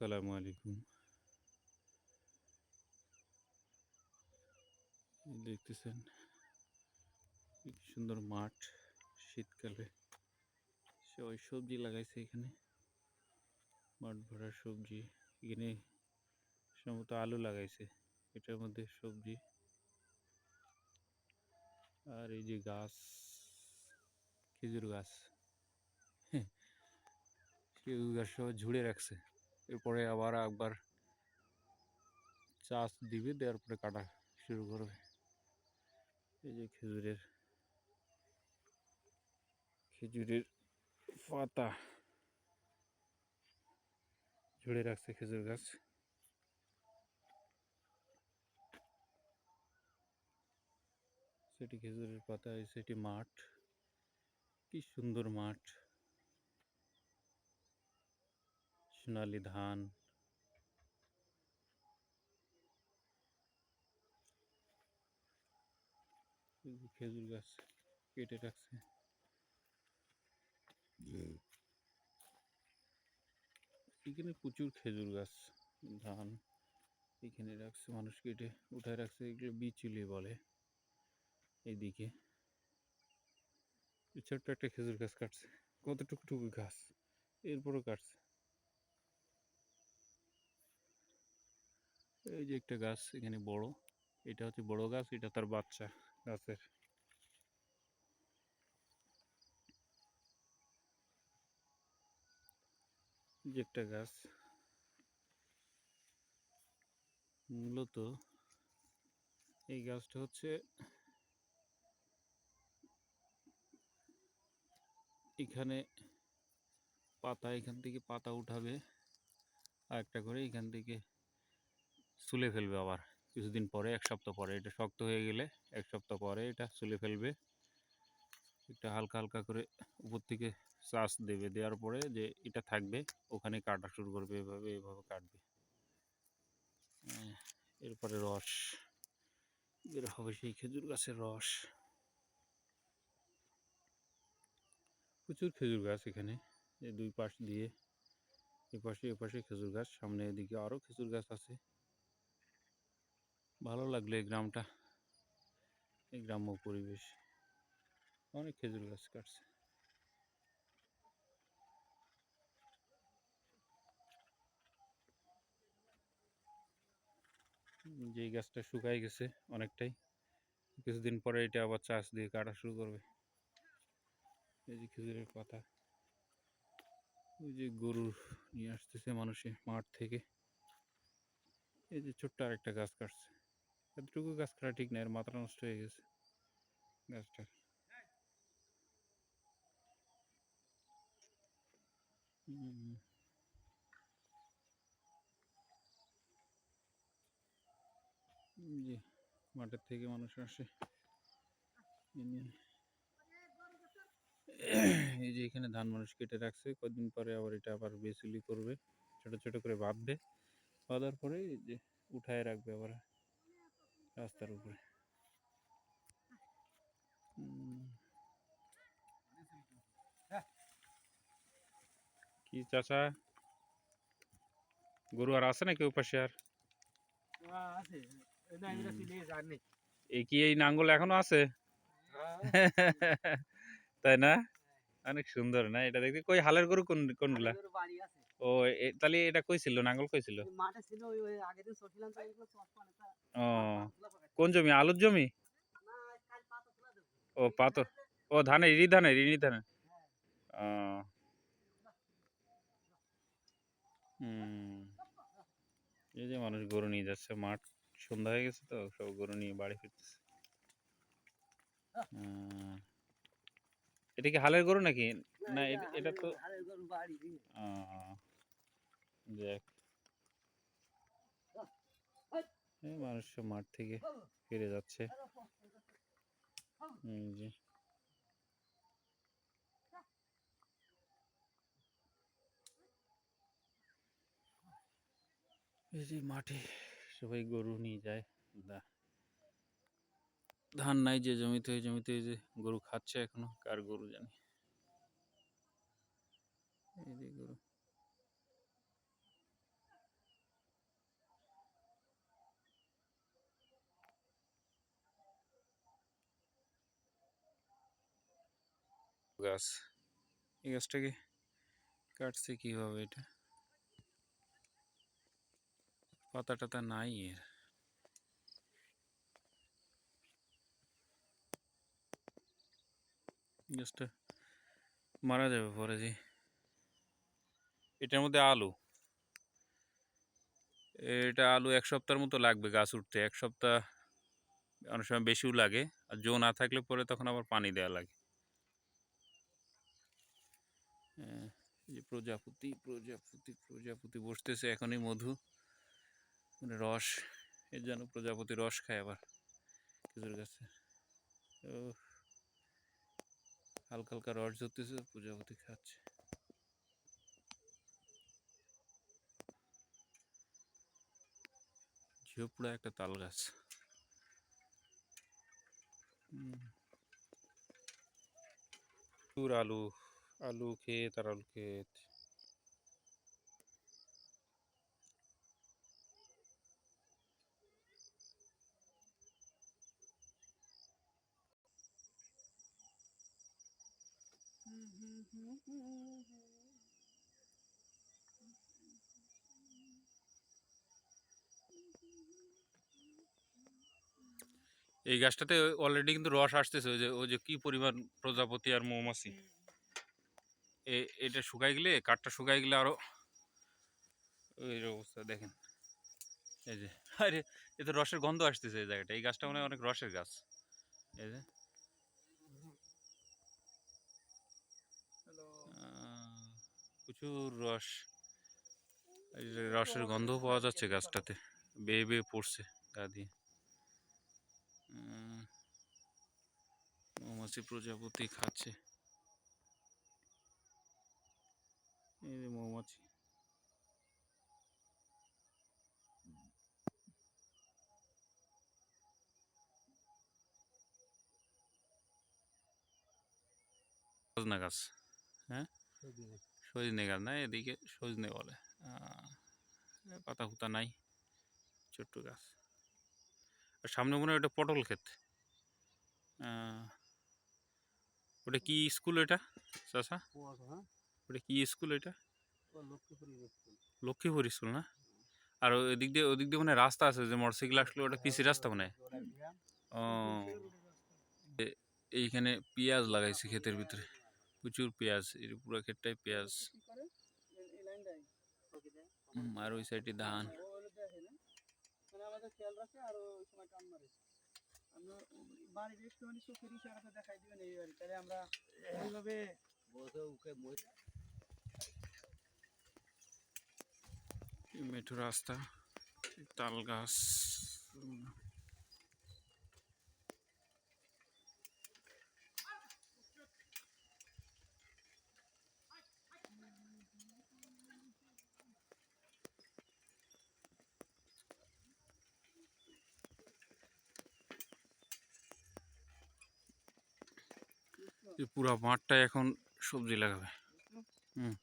আসসালামু আলাইকুম। দেখতেছেন সুন্দর মাঠ শীতকালে। সবাই সবজি লাগাইছে এখানে। মাঠ ভরা সবজি। এখানে সম্ভবত আলু লাগাইছে, এটার মধ্যে সবজি। আর এই যে গাছ, খেজুর গাছ। খেজুর গাছ সব ঝুড়ে রাখছে। এরপরে আবার একবার চাষ দিবে, দেওয়ার পরে কাটা শুরু করবে। এই যে খেজুরের খেজুরের পাতা। ঝুড়ে রাখছে খেজুর গাছ। সেটি খেজুরের পাতা, সেটি মাঠ। কি সুন্দর মাঠ। সোনালি ধান। খেজুর গাছ কেটে রাখছে। এখানে প্রচুর খেজুর গাছ ধান এখানে রাখছে মানুষ কেটে উঠায় রাখছে এগুলো বিচুলি বলে এইদিকে ছোট্ট একটা খেজুর গাছ কাটছে কতটুকু টুকু গাছ এরপরও কাটছে। এই যে একটা গাছ এখানে বড়। এটা হচ্ছে বড় গাছ, এটা তার বাচ্চা গাছের। যে একটা গাছ। মূলত এই গাছটা হচ্ছে এখানে পাতা, এখান থেকে পাতা উঠাবে। আর একটা করে এখান থেকে সুলে ফেলবে আবার। কিছুদিন পরে, এক সপ্তাহ পরে। এটা শক্ত হয়ে গেলে এক সপ্তাহ পরে এটা চুলে ফেলবে। এটা হালকা হালকা করে উপর থেকে চাষ দেবে। দেওয়ার পরে যে এটা থাকবে, ওখানে কাটা শুরু করবে। এভাবে এভাবে কাটবে। এরপরে রস। বের হবে সেই খেজুর গাছের রস। প্রচুর খেজুর গাছ এখানে। দুই পাশ দিয়ে, এপাশে এপাশে খেজুর গাছ, সামনে এদিকে আরও খেজুর গাছ আছে। ভালো লাগল এই গ্রামটা, এই গ্রাম্য পরিবেশ। অনেক খেজুর গাছ কাটছে। যে গাছটা শুকাই গেছে অনেকটাই, কিছুদিন পরে এটা আবার চাষ দিয়ে কাটা শুরু করবে। এই যে খেজুরের পাতা, ওই যে গরু নিয়ে আসতেছে মানুষে মাঠ থেকে। এই যে ছোট্ট আরেকটা গাছ কাটছে। এতটুকু গাছ কাটা ঠিক না এর মাথা নষ্ট হয়ে গেছে গাছটা। যে মাঠের থেকে মানুষ আসে। এই যে এখানে ধান মানুষ কেটে রাখছে, কদিন পরে আবার এটা আবার বেসুলি করবে, ছোট ছোট করে বাঁধবে। বাঁধার পরে যে উঠায় রাখবে আবার। রাস্তার উপরে। কি চাচা? গরু আর আছে নাকি ওপাশে আর? নেই। এই কি এই নাঙ্গল এখনও আছে? তাই না? অনেক সুন্দর না? এটা দেখতে কই হালের গরু কোন কোনগুলা? বাড়ি আছে। ও তাহলে এটা কই ছিল? নাঙ্গল কই ছিল? মাঠে ছিল ওই আগের দিন সরছিলাম তো এগুলো ও কোন জমি? আলুর জমি? ও পাতো ও ধানের ইরি ধানের ইরি ধানের। ও। হুম। এই যে মানুষ গরু নিয়ে যাচ্ছে মাঠ সন্ধ্যা হয়ে গেছে তো সব গরু নিয়ে বাড়ি ফিরতেছে। এটা কি হালের গরু নাকি? না এটা- তো আরে গরু বাড়ি ও, যাক মানুষ মাঠ থেকে ফিরে যাচ্ছে। এই যে। মাঠে সবাই গরু নিয়ে যায়। ধান নাই যে জমিতে, ওই জমিতে যে গরু খাচ্ছে এখনও, কার গরু জানি। এই যে গরু। গাছ। এই গাছটাকে কাটছে কীভাবে এটা? পাতা টাতা নাই এর। গাছটা মারা যাবে পরে যে। এটার মধ্যে আলু। এটা আলু এক সপ্তাহের মতো লাগবে গাছ উঠতে। এক সপ্তাহ অনেক সময় বেশিও লাগে। আর জো না থাকলে পরে তখন আবার পানি দেওয়া লাগে হ্যাঁ, এই যে প্রজাপতি প্রজাপতি প্রজাপতি বসতেছে এখনই মধু। মানে রস, এর জন্য প্রজাপতি রস খায় আবার খেজুর গাছে। ও হালকা হালকা রস ধরতেছে প্রজাপতি খাচ্ছে। ঝোপড়া একটা তাল গাছ। আলু। আলু ক্ষেত আর আলু ক্ষেত। এই গাছটাতে অলরেডি কিন্তু রস আসতেছে ওই যে ওই যে কি পরিমাণ প্রজাপতি আর মৌমাছি। এটা শুকাই গেলে, কাঠটা শুকাই গেলে আরও ওই অবস্থা, দেখেন। এই যে, আরে, এ তো রসের গন্ধ আসতেছে এই জায়গাটা। এই গাছটা মানে অনেক রসের গাছ। এই যে। প্রচুর রস। এই রসের গন্ধ পাওয়া যাচ্ছে গাছটাতে। বেয়ে বেয়ে পড়ছে গা দিয়ে। মৌমাছি প্রজাপতি খাচ্ছে। এই মৌমাছি। সজনা গাছ হ্যাঁ? সজনে গাছ না, এদিকে সজনে বলে। পাতা ফুতা নাই, ছোট্ট গাছ। আর সামনে মনে হয় ওটা পটল ক্ষেত। ওটা কি স্কুল এটা চাষা ওটা কি স্কুল এটা? লক্ষ্মীপুর স্কুল না? আর ওদিক দিয়ে ওদিক দিয়ে মানে রাস্তা আছে যে মোটরসাইকেল আসলে ওটা পিসি রাস্তা মানে ও। এ- এইখানে পেঁয়াজ লাগাইছে ক্ষেতের ভিতরে। প্রচুর পেঁয়াজ এর পুরো ক্ষেতটাই পেঁয়াজ। হুম, আর ওই সাইডে ধান। মানে আমাদের খেয়াল রাখে আর ওই সময় কাম মারে। আমরা বাড়ির একটুখানি চোখের ইশারাতে দেখাই দিবেন এই বাড়ি। তাহলে আমরা এইভাবে মেঠো রাস্তা তাল গাছ। পুরা মাঠটা এখন সবজি লাগাবে। হুম।